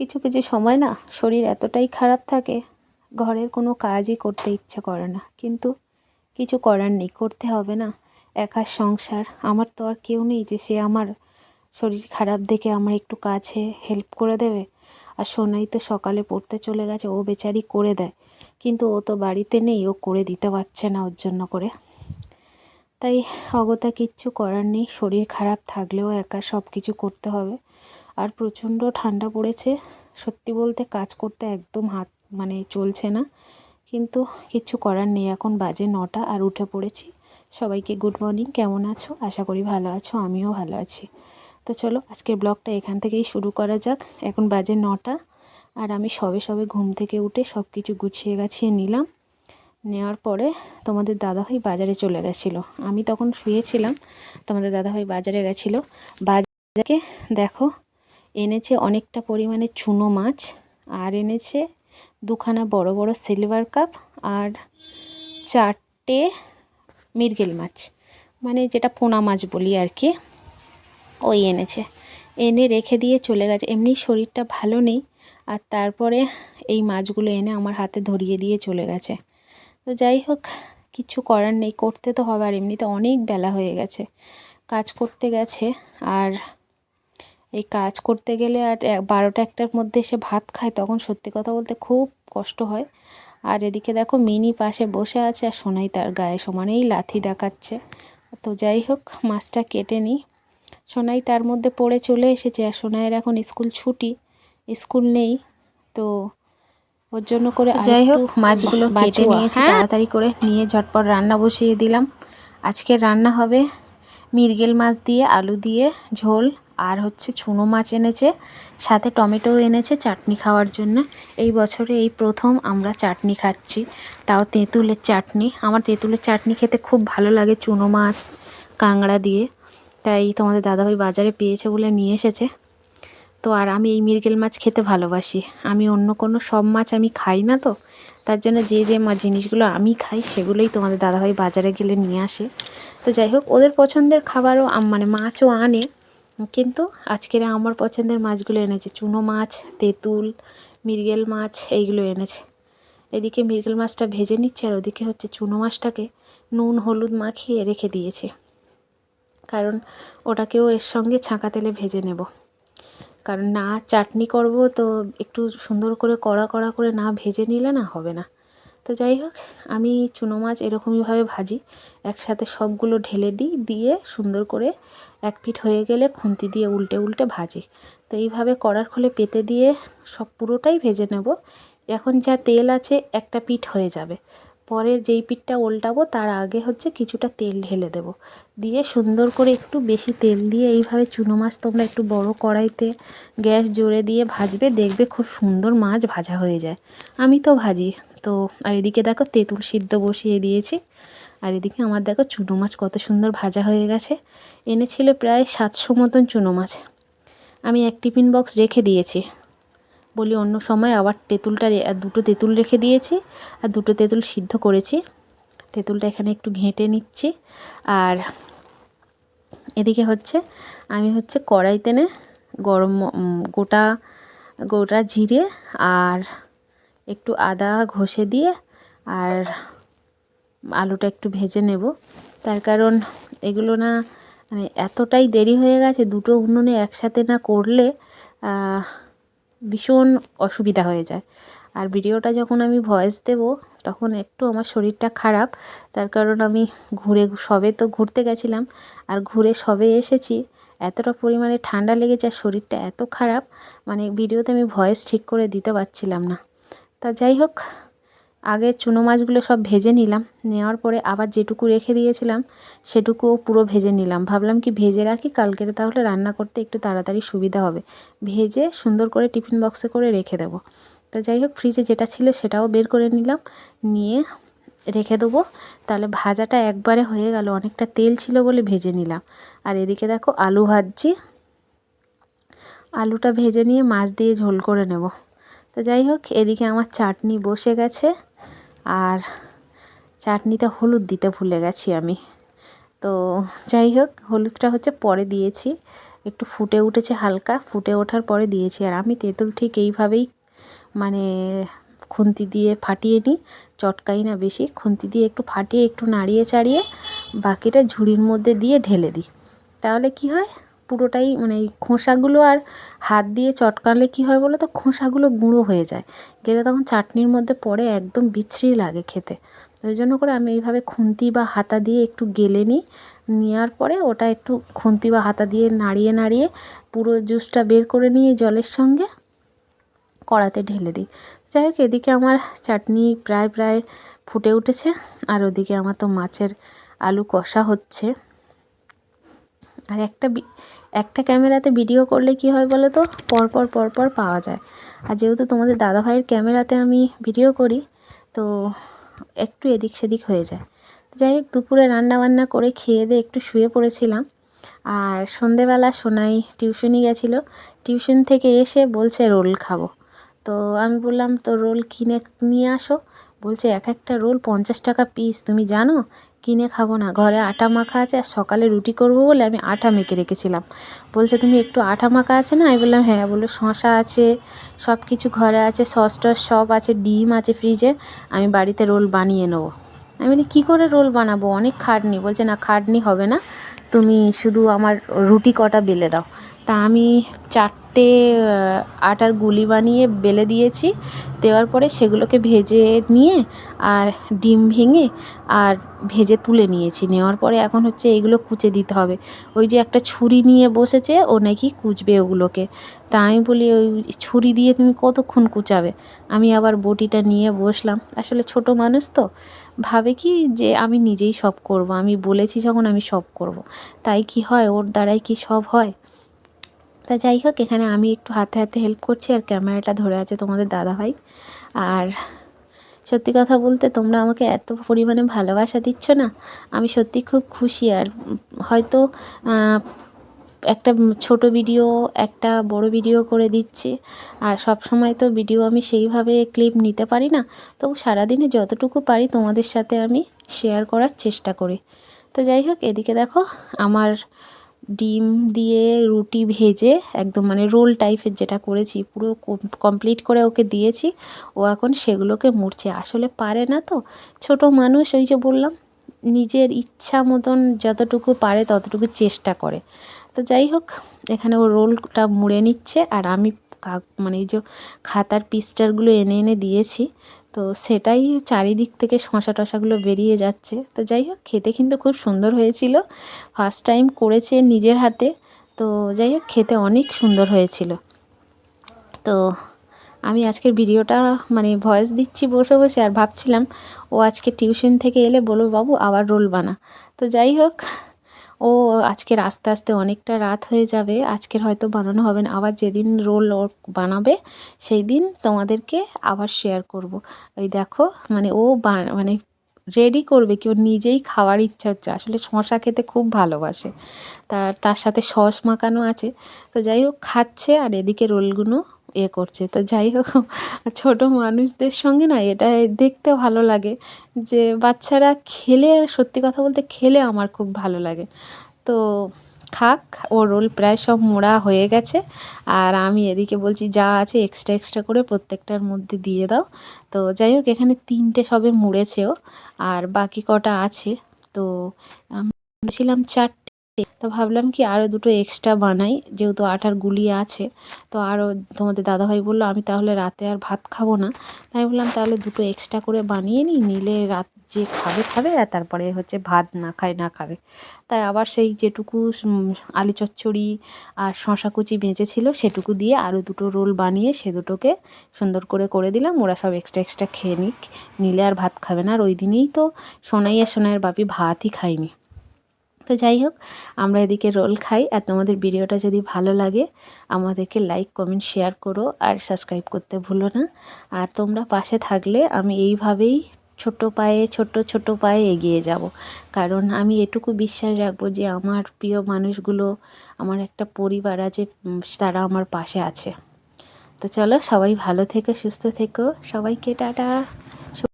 কিছু কিছু সময় না শরীর এতটাই খারাপ থাকে, ঘরের কোনো কাজই করতে ইচ্ছে করে না। কিন্তু কিছু করার নেই, করতে হবে না। একার সংসার, আমার তো আর কেউ নেই যে সে আমার শরীর খারাপ দেখে আমার একটু কাছে হেল্প করে দেবে। আর সোনাই তো সকালে পড়তে চলে গেছে, ও বেচারি করে দেয়। কিন্তু ও তো বাড়িতে নেই, ও করে দিতে পারছে না ওর জন্য করে। তাই অগতা কিচ্ছু করার নেই, শরীর খারাপ থাকলেও একা সব কিছু করতে হবে। আর প্রচণ্ড ঠান্ডা পড়েছে। সত্যি বলতে কাজ করতে একদম হাত মানে চলছে না। কিন্তু কিচ্ছু করার নেই, এখন বাজে নটা আর উঠে পড়েছি। সবাইকে গুড মর্নিং, কেমন আছো? আশা করি ভালো আছো, আমিও ভালো আছি। তো চলো, আজকের ব্লগটা এখান থেকেই শুরু করা যাক। এখন বাজে নটা আর আমি সবে সবে ঘুম থেকে উঠে সব কিছু গুছিয়ে গাছিয়ে নিলাম। নেওয়ার পরে তোমাদের দাদাভাই বাজারে চলে গেছিল। আমি তখন শুয়েছিলাম, তোমাদের দাদাভাই বাজারে গেছিল। বাজারে দেখো এনেছে অনেকটা পরিমাণে চুনো মাছ আর এনেছে দুখানা বড় বড় সিলভার কাপ আর চারটে মিরগেল মাছ। মানে যেটা পোনা মাছ বলি আর কি, ওই এনেছে। এনে রেখে দিয়ে চলে গেছে। এমনি শরীরটা ভালো নেই আর তারপরে এই মাছগুলো এনে আমার হাতে ধরিয়ে দিয়ে চলে গেছে। তো যাই হোক, কিছু করার নেই, করতে তো হবে। আর এমনিতে অনেক বেলা হয়ে গেছে। কাজ করতে গেছে আর এই কাজ করতে গেলে আর বারোটা একটার মধ্যে এসে ভাত খায় তখন সত্যি কথা বলতে খুব কষ্ট হয়। আর এদিকে দেখো মিনি পাশে বসে আছে আর সোনাই তার গায়ে সমানেই লাথি দেখাচ্ছে। তো যাই হোক মাছটা কেটে নিই। সোনাই তার মধ্যে পড়ে চলে এসেছে আর সোনাইয়ের এখন স্কুল ছুটি স্কুল নেই। তো ওর জন্য করে যাই হোক মাছগুলো কেটে নিয়েছি হ্যাঁ? তাড়াতাড়ি করে নিয়ে ঝটপট রান্না বসিয়ে দিলাম। আজকে রান্না হবে মিরগেল মাছ দিয়ে আলু দিয়ে ঝোল আর হচ্ছে চুনো মাছ এনেছে, সাথে টমেটো এনেছে চাটনি খাওয়ার জন্য। এই বছরে এই প্রথম আমরা চাটনি খাচ্ছি, তাও তেঁতুলের চাটনি। আমার তেঁতুলের চাটনি খেতে খুব ভালো লাগে চুনো মাছ কাংড়া দিয়ে। তাই তোমাদের দাদাভাই বাজারে পেয়েছে বলে নিয়ে এসেছে। তো আর আমি এই মৃগেল মাছ খেতে ভালোবাসি। আমি অন্য কোনো সব মাছ আমি খাই না তো, তার জন্য যে যে মাছ জিনিসগুলো আমি খাই সেগুলোই তোমাদের দাদাভাই বাজারে গেলে নিয়ে আসে। তো যাই হোক, ওদের পছন্দের খাবারও মানে মাছও আনে। কিন্তু আজকের আমার পছন্দের মাছগুলো এনেছে। চুনো মাছ, তেঁতুল, মৃগেল মাছ, এইগুলো এনেছে। এদিকে মৃগেল মাছটা ভেজে নিচ্ছে আর ওদিকে হচ্ছে চুনো মাছটাকে নুন, হলুদ মাখিয়ে রেখে দিয়েছে। কারণ ওটাকেও এর সঙ্গে ছাঁকা তেলে ভেজে নেব। কারণ না, চাটনি করব তো একটু সুন্দর করে কড়া কড়া করে না ভেজে নিলে না হবে না। তো যাই হোক, আমি চুনো মাছ এরকমইভাবে ভাজি। একসাথে সবগুলো ঢেলে দিই, দিয়ে সুন্দর করে এক পিঠ হয়ে গেলে খুন্তি দিয়ে উল্টে উল্টে ভাজি। তো এইভাবে কড়ার খোলে পেতে দিয়ে সব পুরোটাই ভেজে নেব। এখন যা তেল আছে একটা পিঠ হয়ে যাবে। পরে যেই পিঠটা উল্টাবো তার আগে হচ্ছে কিছুটা তেল ঢেলে দেব। দিয়ে সুন্দর করে একটু বেশি তেল দিয়ে এইভাবে চুনো মাছ তোমরা একটু বড় কড়াইতে গ্যাস জোরে দিয়ে ভাজবে, দেখবে খুব সুন্দর মাছ ভাজা হয়ে যায়। আমি তো ভাজি। তো আর এদিকে দেখো তেঁতুল সিদ্ধ বসিয়ে দিয়েছি। আর এদিকে আমার দেখো চুনো মাছ কত সুন্দর ভাজা হয়ে গেছে। এনেছিল প্রায় সাতশো মতন চুনো মাছ। আমি এক টিফিন বক্স রেখে দিয়েছি। বলি অন্য সময় আবার তেঁতুলটা দুটো তেঁতুল রেখে দিয়েছি আর দুটো তেঁতুল সিদ্ধ করেছি। তেঁতুলটা এখানে একটু ঘেঁটে নিচ্ছি। আর এদিকে হচ্ছে আমি হচ্ছে কড়াইতে নে গরম গোটা গোটা জিরে আর একটু আদা ঘষে দিয়ে আর আলুটা একটু ভেজে নেব। তার কারণ এগুলো না মানে এতটাই দেরি হয়ে গেছে, দুটো উনুনে একসাথে না করলে ভীষণ অসুবিধা হয়ে যায়। আর ভিডিওটা যখন আমি ভয়েস দেব, তখন একটু আমার শরীরটা খারাপ। তার কারণ আমি ঘুরে, সবে তো ঘুরতে গেছিলাম, আর ঘুরে সবে এসেছি। এতটা পরিমাণে ঠান্ডা লেগেছে আর শরীরটা এত খারাপ মানে ভিডিওতে আমি ভয়েস ঠিক করে দিতে পারছিলাম না। তা যাই হোক, আগে চুনো মাছগুলো সব ভেজে নিলাম। নেওয়ার পরে আবার যেটুকু রেখে দিয়েছিলাম, সেটুকুও পুরো ভেজে নিলাম। ভাবলাম কি ভেজে রাখি, কালকের তাহলে রান্না করতে একটু তাড়াতাড়ি সুবিধা হবে। ভেজে সুন্দর করে টিফিন বক্সে করে রেখে দেবো। তো যাই হোক, ফ্রিজে যেটা ছিল সেটাও বের করে নিলাম। নিয়ে রেখে দেবো। তাহলে ভাজাটা একবারে হয়ে গেল, অনেকটা তেল ছিল বলে ভেজে নিলাম। আর এদিকে দেখো আলু ভাজছি। আলুটা ভেজে নিয়ে মাছ দিয়ে ঝোল করে নেব। তো যাই হোক, এদিকে আমার চাটনি বসে গেছে আর চাটনিতে হলুদ দিতে ভুলে গেছি আমি। তো যাই হোক, হলুদটা হচ্ছে পরে দিয়েছি। একটু ফুটে উঠেছে হালকা, ফুটে ওঠার পরে দিয়েছি। আর আমি তেঁতুল ঠিক এইভাবেই মানে খুন্তি দিয়ে ফাটিয়ে নিই, চটকাই না বেশি। খুন্তি দিয়ে একটু ফাটিয়ে, একটু নাড়িয়ে, চাড়িয়ে বাকিটা ঝুড়ির মধ্যে দিয়ে ঢেলে দিই। তাহলে কি হয়? পুরোটাই মানে এই খোসাগুলো আর হাত দিয়ে চটকালে কি হয় বলো তো? খোসাগুলো গুঁড়ো হয়ে যায়। গেলে তখন চাটনির মধ্যে পড়ে একদম বিচ্ছিরি লাগে খেতে। ওই জন্য করে আমি এইভাবে খুন্তি বা হাতা দিয়ে একটু গেলে নিই। নেওয়ার পরে ওটা একটু খুন্তি বা হাতা দিয়ে নাড়িয়ে নাড়িয়ে পুরো জুসটা বের করে নিয়ে জলের সঙ্গে কড়াতে ঢেলে দিই। যাই হোক, এদিকে আমার চাটনি প্রায় প্রায় ফুটে উঠেছে। আর ওদিকে আমার তো মাছের আলু কষা হচ্ছে। আর একটা একটা ক্যামেরাতে ভিডিও করলে কি হয় বলো তো? পরপর পরপর পাওয়া যায়। আর যেহেতু তোমাদের দাদাভাইয়ের ক্যামেরাতে আমি ভিডিও করি, তো একটু এদিক সেদিক হয়ে যায়। যাই হোক, দুপুরে রান্না বান্না করে খেয়ে দিয়ে একটু শুয়ে পড়েছিলাম। আর সন্ধেবেলা সোনাই টিউশনি গেছিল। টিউশন থেকে এসে বলছে, রোল খাব। তো আমি বললাম, তো রোল কিনে, নিয়ে আসো। বলছে, এক একটা রোল পঞ্চাশ টাকা পিস। তুমি জানো? কিনে খাব না। ঘরে আটা মাখা আছে আর সকালে রুটি করব বলে আমি আটা মেখে রেখেছিলাম। বলছে, তুমি একটু আটা মাখা আছে না? আমি বললাম হ্যাঁ। বলল শশা আছে সব কিছু ঘরে আছে, সস টস সব আছে, ডিম আছে ফ্রিজে। আমি বাড়িতে রোল বানিয়ে নেব। আমি বলি, কী করে রোল বানাবো? অনেক খাটনি। বলছে, না, খাটনি হবে না। তুমি শুধু আমার রুটি কটা বেলে দাও। তা আমি চারটে আহ, আটার গুলি বানিয়ে বেলে দিয়েছি। দেওয়ার পরে সেগুলোকে ভেজে নিয়ে আর ডিম ভেঙে আর ভেজে তুলে নিয়েছি। নেওয়ার পরে এখন হচ্ছে এইগুলো কুচে দিতে হবে। ওই যে একটা ছুরি নিয়ে বসেছে ও নাকি কুচবে ওগুলোকে। তা আমি বলি ওই ছুরি দিয়ে তুমি কতক্ষণ কুচাবে? আমি আবার বটিটা নিয়ে বসলাম। আসলে ছোট মানুষ তো ভাবে কি যে আমি নিজেই সব করব। আমি বলেছি যখন আমি সব করব। তাই কি হয়? ওর দ্বারাই কি সব হয়? তা যাই হোক, এখানে আমি একটু হাতে হাতে হেল্প করছি আর ক্যামেরাটা ধরে আছে তোমাদের দাদাভাই। আর সত্যি কথা বলতে তোমরা আমাকে এত পরিমাণে ভালোবাসা দিচ্ছ না, আমি সত্যি খুব খুশি। আর হয়তো একটা ছোট ভিডিও একটা বড় ভিডিও করে দিচ্ছি। আর সব সময় তো ভিডিও আমি সেইভাবে ক্লিপ নিতে পারি না। তবু সারাদিনে যতটুকু পারি তোমাদের সাথে আমি শেয়ার করার চেষ্টা করি। তো যাই হোক, এদিকে দেখো, আমার ডিম দিয়ে রুটি ভেজে একদম মানে রোল টাইপের যেটা করেছি, পুরো কমপ্লিট করে ওকে দিয়েছি। ও এখন সেগুলোকে মুড়ছে। আসলে পারে না তো। ছোট মানুষ, ওই যে বললাম, নিজের ইচ্ছা মতন যতটুকু পারে ততটুকু চেষ্টা করে। তো যাই হোক, এখানে ও রোলটা মুড়ে নিচ্ছে। আর আমি মানে এই যে খাতার পিস্টারগুলো এনে এনে দিয়েছি। তো সেটাই চারিদিক থেকে শশা টশাগুলো বেরিয়ে যাচ্ছে। তো যাই হোক, খেতে কিন্তু খুব সুন্দর হয়েছিল। ফার্স্ট টাইম করেছে নিজের হাতে। তো যাই হোক, খেতে অনেক সুন্দর হয়েছিল। তো আমি আজকের ভিডিওটা মানে ভয়েস দিচ্ছি বসে বসে আর ভাবছিলাম, ও আজকে টিউশন থেকে এলে বলব, বাবু, আবার রোল বানা। তো যাই হোক ও আজকের আস্তে আস্তে অনেকটা রাত হয়ে যাবে, আজকের হয়তো বানানো হবে না। আবার যেদিন রোল বানাবে সেই দিন তোমাদেরকে আবার শেয়ার করব। ওই দেখো মানে ও মানে রেডি করবে কি ওর নিজেই খাওয়ার ইচ্ছা হচ্ছে। আসলে শশা খেতে খুব ভালোবাসে। তার তার সাথে সস মাখানো আছে। তো যাই হোক, খাচ্ছে আর এদিকে রোলগুলো এ করছে। তো যাই হোক, ছোট মানুষদের সঙ্গে না এটা দেখতে ভালো লাগে যে বাচ্চারা খেলে, সত্যি কথা বলতে খেলে আমার খুব ভালো লাগে। তো খাক ও রোল প্রায় সব মোড়া হয়ে গেছে। আর আমি এদিকে বলছি, যা আছে এক্সট্রা এক্সট্রা করে প্রত্যেকটার মধ্যে দিয়ে দাও। তো যাই হোক, এখানে তিনটে সবে মুড়েছেও আর বাকি কটা আছে। তো আমি বলেছিলাম চারটে তো ভাবলাম কি আরও দুটো এক্সট্রা বানাই, যেহেতু আটার গুলি আছে, তো আরও তোমাদের দাদাভাই বলল, আমি তাহলে রাতে আর ভাত খাব না। তাই বললাম, তাহলে দুটো এক্সট্রা করে বানিয়ে নিই, নিলে রাত যে খাবে খাবে, আর তারপরে হচ্ছে ভাত না খায়, না খাবে। তাই আবার সেই যেটুকু আলু চচ্চড়ি আর শশা কুচি বেঁচেছিল, সেটুকু দিয়ে আরও দুটো রোল বানিয়ে সে দুটোকে সুন্দর করে করে দিলাম। ওরা সব এক্সট্রা এক্সট্রা খেয়ে নিক, নিলে আর ভাত খাবে না। আর ওই দিনেই তো সোনাই আর সোনাইয়ের বাপি ভাতই খায়নি। তো যাই হোক, আমরা এদিকে রোল খাই। আর তোমাদের ভিডিওটা যদি ভালো লাগে, আমাদেরকে লাইক কমেন্ট শেয়ার করো আর সাবস্ক্রাইব করতে ভুলো না। আর তোমরা পাশে থাকলে আমি এইভাবেই ছোট পায়ে, ছোট ছোট পায়ে এগিয়ে যাব। কারণ আমি এটুকু বিশ্বাস রাখব যে আমার প্রিয় মানুষগুলো, আমার একটা পরিবার আছে তারা আমার পাশে আছে। তো চলো সবাই ভালো থেকো, সুস্থ থেকো। সবাইকে টাটা।